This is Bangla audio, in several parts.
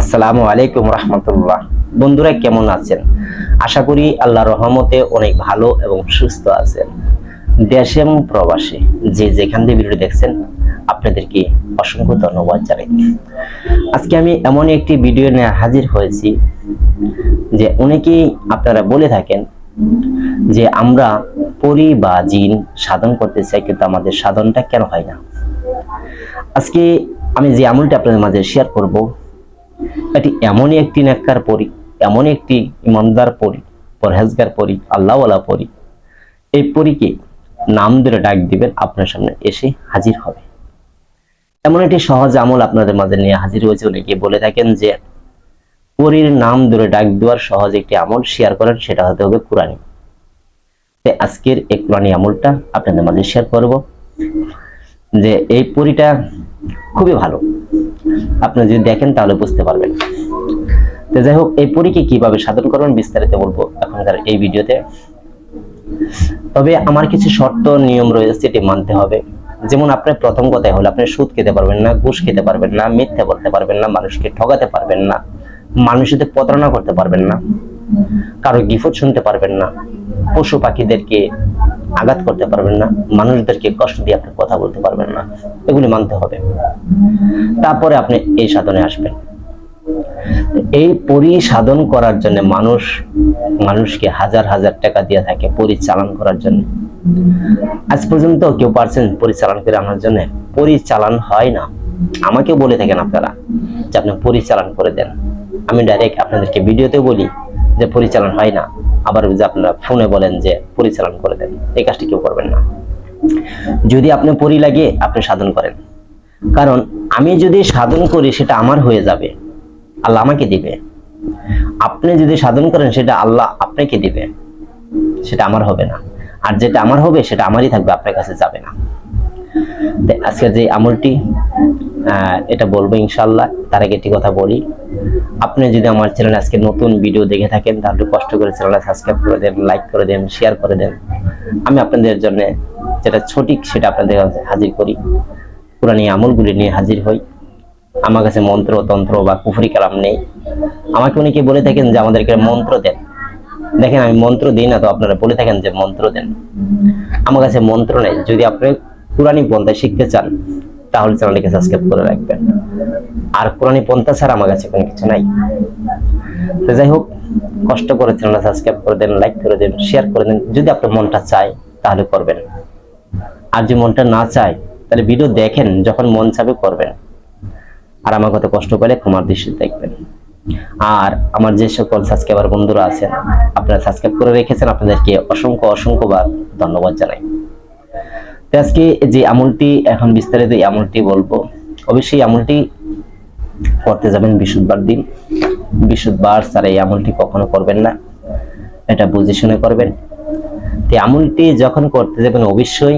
আসসালামু আলাইকুম রহমতুল্লাহ। বন্ধুরা, কেমন আছেন? আশা করি আল্লাহ রহমতে অনেক ভালো এবং সুস্থ আছেন। দেশে এবং প্রবাসে যে যেখান থেকে ভিডিও দেখছেন, আপনাদেরকে অসংখ্য ধন্যবাদ জানাই। আজকে আমি এমন একটি ভিডিও নিয়ে হাজির হয়েছি যে অনেকেই আপনারা বলে থাকেন যে আমরা পরি বা জিন সাধন করতে চাই, কিন্তু আমাদের সাধনটা কেন হয় না? আজকে আমি যে আমলটা আপনাদের মাঝে শেয়ার করব এটি এমনই একটি নেককার পরি এমন একটি ইমানদার পরি, পরহেজগার পরি, আল্লাহওয়ালা পরি। এই পরীকে নাম ধরে ডাক দিবেন আপনার সামনে এসে হাজির হবে। এমন একটি সহজ আমল আপনাদের মাঝে নিয়ে হাজির হয়েছে। অনেকে বলে থাকেন যে, পরীর নাম ধরে ডাক দেওয়ার সহজ একটি আমল শেয়ার করেন, সেটা হতে হবে কোরআনি। আজকের এই কোরআনি আমলটা আপনাদের মাঝে শেয়ার করব যে, এই পরীটা খুবই ভালো। আপনি যদি দেখেন তাহলে বুঝতে পারবেন। তো যাই হোক, এই পরীকে কীভাবে সাধন করবেন বিস্তারিত বলব এখনকার এই ভিডিওতে। তবে আমার কিছু শর্ত নিয়ম রয়েছে, এটি মানতে হবে। যেমন আপনার প্রথম কথাই হলো, আপনি সুদ খেতে পারবেন না, ঘুষ খেতে পারবেন না, মিথ্যা বলতে পারবেন না, মানুষকে ঠকাতে পারবেন না মানুষের প্রতারণা করতে পারবেন না, কারও গিফট শুনতে পারবেন না, পশু পাখিদেরকে আঘাত করতে পারবেন না, মানুষদেরকে কষ্ট দিয়ে আপনি কথা বলতে পারবেন না। এগুলি মানতে হবে। তারপরে আপনি এই সাধনে আসবেন। এই পরি সাধন করার জন্য মানুষ, মানুষকে হাজার হাজার টাকা দিয়ে থাকে পরিচালন করার জন্য। আজ পর্যন্ত কেউ পারছেন পরিচালন করে আনার জন্য? পরিচালন হয় না। আমাকেও বলে থাকেন আপনারা যে আপনি পরিচালন করে দেন। আমি ডাইরেক্ট আপনাদেরকে ভিডিওতে বলি যে পরিচালন হয় না। আবার যে আপনারা ফোনে বলেন যে পরিচালন করে দেন। এই কাজটি কেউ করবেন না। যদি আপনি পরি লাগিয়ে আপনি সাধন করেন। কারণ আমি যদি সাধন করি, সেটা আমার হয়ে যাবে। আল্লাহ আমাকে দিবে। আপনি যদি সাধন করেন, সেটা আল্লাহ আপনাকে দিবে। সেটা আমার হবে না। আর যেটা আমার হবে, সেটা আমারই থাকবে, আপনার কাছে যাবে না। আজকের যে আমলটি এটা বলব ইনশাল্লাহ তার আগে একটি কথা বলি। আপনি যদি আমার চ্যানেল আজকে নতুন ভিডিও দেখে থাকেন, তাহলে কষ্ট করে চ্যানেলটা সাবস্ক্রাইব করে দেন, লাইক করে দেন শেয়ার করে দেন। আমি আপনাদের জন্য যেটা সঠিক সেটা আপনাদের কাছে হাজির করি। পুরানি আমলগুলি নিয়ে হাজির হই। আমার কাছে মন্ত্র, তন্ত্র বা কুফরি কালাম নেই। আমাকে অনেকে বলে থাকেন যে আমাদেরকে মন্ত্র দেন? দেখেন, আমি মন্ত্র দিই না তো আপনারা বলে থাকেন যে মন্ত্র দেন। আমার কাছে মন্ত্র নেই। যদি আপনি কোরআনী পন্থায় শিখতে চান, তাহলে চ্যানেলটিকে সাবস্ক্রাইব করে রাখবেন। আর কোরআনী পন্থা ছাড়া আমার কাছে কোনো কিছু নাই। তো যাই হোক, কষ্ট করে চ্যানেলটা সাবস্ক্রাইব করে দেন লাইক করে দেন শেয়ার করে দেন। যদি আপনার মনটা চায়, তাহলে করবেন। আর যে মনটা না চায়, তাহলে ভিডিও দেখেন, যখন মন চাবে করবেন। আর আমার কথা কষ্ট পেলে ক্ষমার দৃষ্টি দেখবেন। আর আমার যে সকল সাবস্ক্রাইবার বন্ধুরা আছেন, আপনারা সাবস্ক্রাইব করে রেখেছেন, আপনাদেরকে অসংখ্য অসংখ্যবার ধন্যবাদ জানাই। তো আজকে যে আমলটি, এখন বিস্তারিত এই আমলটি বলব। অবশ্যই আমলটি করতে যাবেন বৃহস্পতিবার দিন। বৃহস্পতিবার স্যার এই আমলটি কখনো করবেন না। এটা বুঝে শুনে করবেন। তো আমলটি যখন করতে যাবেন, অবশ্যই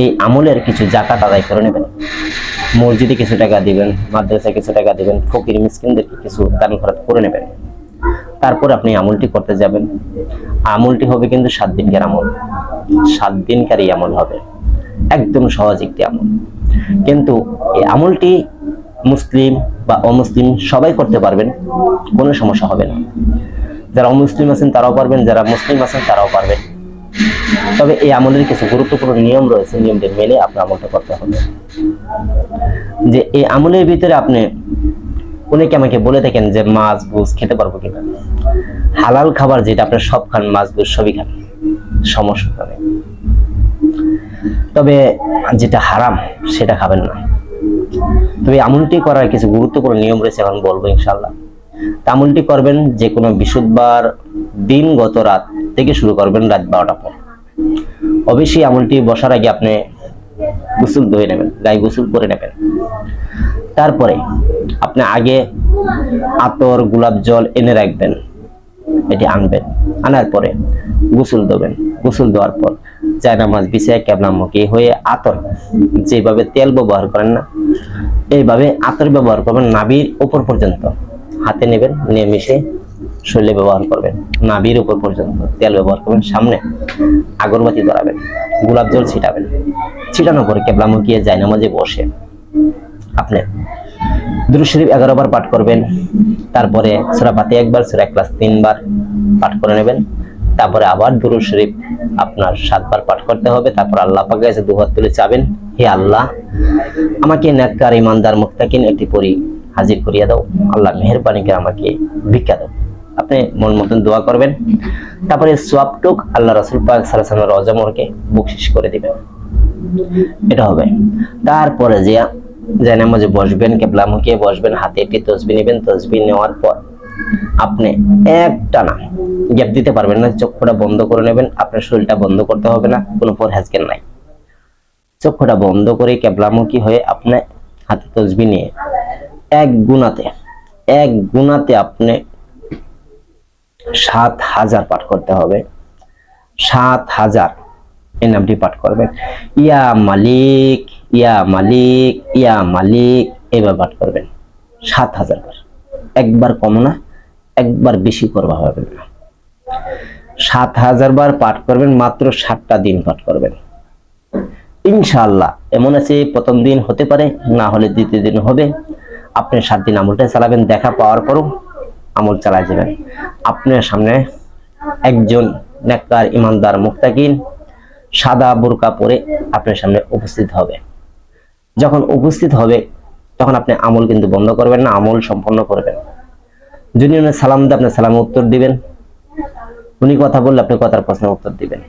এই আমলের কিছু জাকাত আদায় করে নেবেন। মসজিদে কিছু টাকা দিবেন, মাদ্রাসায় কিছু টাকা দিবেন, ফকির মিসকিনদেরকে কিছু দান খরচ করে নেবেন। তারপর আপনি আমলটি করতে যাবেন। আমলটি হবে কিন্তু সাত দিনকার আমল। সাত দিনকার এই আমল হবে। একদম সহজ একটি আমল। কিন্তু এই আমলটি মুসলিম বা অমুসলিম সবাই করতে পারবেন, কোনো সমস্যা হবে না। যারা অমুসলিম আছেন তারাও পারবেন, যারা মুসলিম আছেন তারাও পারবেন। তবে এই আমলের কিছু গুরুত্বপূর্ণ নিয়ম রয়েছে, নিয়মদের মেনে আপনার আমলটা করতে হবে। যে এই আমলের ভিতরে আপনি অনেকে আমাকে বলে থাকেন যে মাছ বুঝ খেতে পারব কিনা। হালাল খাবার যেটা আপনার সব খান, মাছ বুঝ সবই খান, সমস্যা নেই। তবে যেটা হারাম, সেটা খাবেন না। তবে আমলটি করার কিছু গুরুত্বপূর্ণ নিয়ম রয়েছে এখন বলব ইনশাল্লাহ আমলটি করবেন যে কোনো বিশুদ্ধবার দিন গত রাত থেকে শুরু করবেন রাত বারোটা পর। অবশ্যই আমলটি বসার আগে আপনি গোসল ধুয়ে নেবেন, গায়ে গোসল করে নেবেন। তারপরে আপনি আগে আতর, গোলাপ জল এনে রাখবেন, এটি আনবেন। আনার পরে গোসল দেবেন গোসল দেওয়ার পর চায়না মাছ বিছিয়ে কেবলামুখী হয়ে আতর, যেভাবে তেল ব্যবহার করেন না, এইভাবে আতর ব্যবহার করবেন নাভির উপর পর্যন্ত। হাতে নেবেন, নিয়ে মিশে শরীরে ব্যবহার করবেন, নাভির উপর পর্যন্ত তেল ব্যবহার করবেন, সামনে আগরবাতি ধরাবেন, গোলাপ জল ছিটাবেন। ছিটানোর পরে কেবলামুখী যায় নামাজে বসে আপনি দুরুদ শরীফ এগারো বার পাঠ করবেন, তারপরে সুরা পাতি একবার, সুরা ক্লাস তিনবার পাঠ করে নেবেন, তারপরে আবার দুরুদ শরীফ আপনার সাতবার পাঠ করতে হবে, তারপর আল্লাহ পাকে কাছে দুহাত তুলে চাবেন, হে আল্লাহ, আমাকে নেককার ইমানদার মুক্তাকিন একটি পরি হাজির করিয়া দাও, আল্লাহ মেহরবানি করে আমাকে ভিক্ষা দাও। আপনি মন মতন দোয়া করবেন। তারপরে সোয়াবটুক আল্লাহ রসুল পাক সালামের রজমরকে বকশিস করে দিবেন। এটা হবে। তারপরে যে যে নামাজে বসবেন কেবলামুখে বসবেন, হাতে একটি তসবি নেবেন, তসবি নেওয়ার পর আপনি একটানা গ্যাপ দিতে পারবেন না, চক্ষুটা বন্ধ করে নেবেন, আপনার শরীরটা বন্ধ করতে হবে না, কোনো পরহেজকের নাই। চক্ষুটা বন্ধ করে কেবলামুখী হয়ে আপনি হাতে তসবি নিয়ে এক গুণাতে এক গুণাতে আপনি সাত হাজার পাঠ করতে হবে। সাত হাজার এই নামটি পাঠ করবেন। ইয়া মালিক ইয়া মালিক ইয়া মালিক এবার পাঠ করবেন। সাত হাজার বার একবার কম না, একবার বেশি করবা হবে না। সাত হাজার বার পাঠ করবেন, মাত্র সাতটা দিন পাঠ করবেন। ইনশাআল্লাহ, এমন আছে, প্রথম দিন হতে পারে, না হলে দ্বিতীয় দিন হবে। আপনি সাত দিন আমলটা চালাবেন, দেখা পাওয়ার পরও আমল চালাই যাবেন। আপনার সামনে একজন নেককার ইমানদার মুক্তাকিন সাদা বোরকা পরে আপনার সামনে উপস্থিত হবে। যখন উপস্থিত হবে, তখন আপনি আমল কিন্তু বন্ধ করবেন না, আমল সম্পন্ন করবেন। যদি উনি সালাম দেয় আপনি সালামে উত্তর দিবেন। উনি কথা বললে আপনি কথার প্রশ্নের উত্তর দিবেন।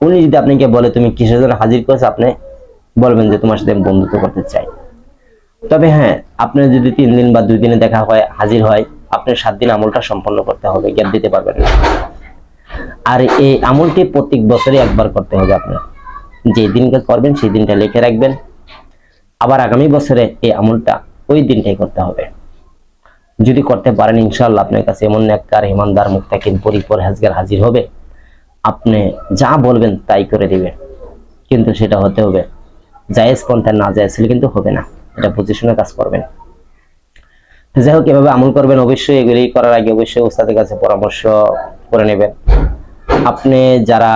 উনি যদি আপনাকে বলে, তুমি কিসের জন্য হাজির করেছ? আপনি বলবেন যে, তোমার সাথে বন্ধুত্ব করতে চাই। তবে হ্যাঁ আপনি যদি তিন দিন বা দুই দিনে দেখা হয়, হাজির হয় আপনি সাত দিন আমলটা সম্পন্ন করতে হবে, গ্যাপ দিতে পারবেন না। আর এই আমলটি প্রত্যেক বছরই একবার করতে হবে আপনার। যে দিনকে করবেন, সেই দিনটা লিখে রাখবেন। আবার আগামী বছরে এই আমলটা ওই দিনটাই করতে হবে। যদি করতে পারেন, ইনশাআল্লাহ আপনার কাছে এমন একবার ইমানদার মুক্তাকিন পরিপর হাজগার হাজির হবে। আপনি যা বলবেন তাই করে দিবে কিন্তু সেটা হতে হবে। জায়েজ পন্থা না জায়েজ হলে কিন্তু হবে না। এটা বুঝে কাজ করবেন। যাই হোক এভাবে আমল করবেন, অবশ্যই এগুলি করার আগে অবশ্যই ওস্তাদের কাছে পরামর্শ করে নেবেন। আপনি যারা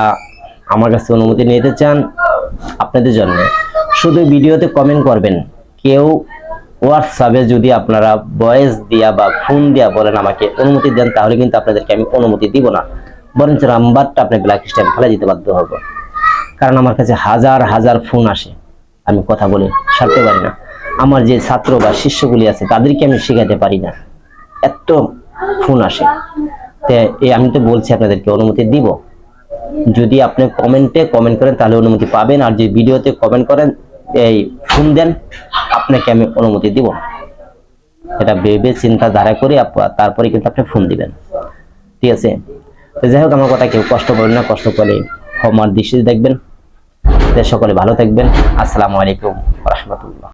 আমার কাছে অনুমতি নিতে চান, আপনাদের জন্য শুধু ভিডিওতে কমেন্ট করবেন। কেউ হোয়াটসঅ্যাপে যদি আপনারা ভয়েস দিয়া বা ফোন দিয়া বলেন আমাকে অনুমতি দেন, তাহলে কিন্তু আপনাদেরকে আমি অনুমতি দিব না। বরঞ্চ নাম্বারটা আপনি ব্ল্যাক লিস্টে ফেলে দিতে বাধ্য হব। কারণ আমার কাছে হাজার হাজার ফোন আসে। আমি কথা বলে সারতে পারি না। আমার যে ছাত্র বা শিষ্যগুলি আছে, তাদেরকে আমি শেখাতে পারি না। এত ফোন আসে। আমি তো বলছি আপনাদেরকে, অনুমতি দিব। যদি আপনি কমেন্টে কমেন্ট করেন, তাহলে অনুমতি পাবেন। আর যদি ভিডিওতে কমেন্ট করেন, এই ফোন দেন, আপনাকে আমি অনুমতি দিব। এটা ভেবে চিন্তা ধারা করে তারপরে কিন্তু আপনি ফোন দিবেন। ঠিক আছে? যাই হোক, আমার কথা কেউ কষ্ট করবেন না, কষ্ট করে ক্ষমার দৃষ্টিতে দেখবেন। সকলে ভালো থাকবেন। আসসালামু আলাইকুম রহমতুল্লাহ।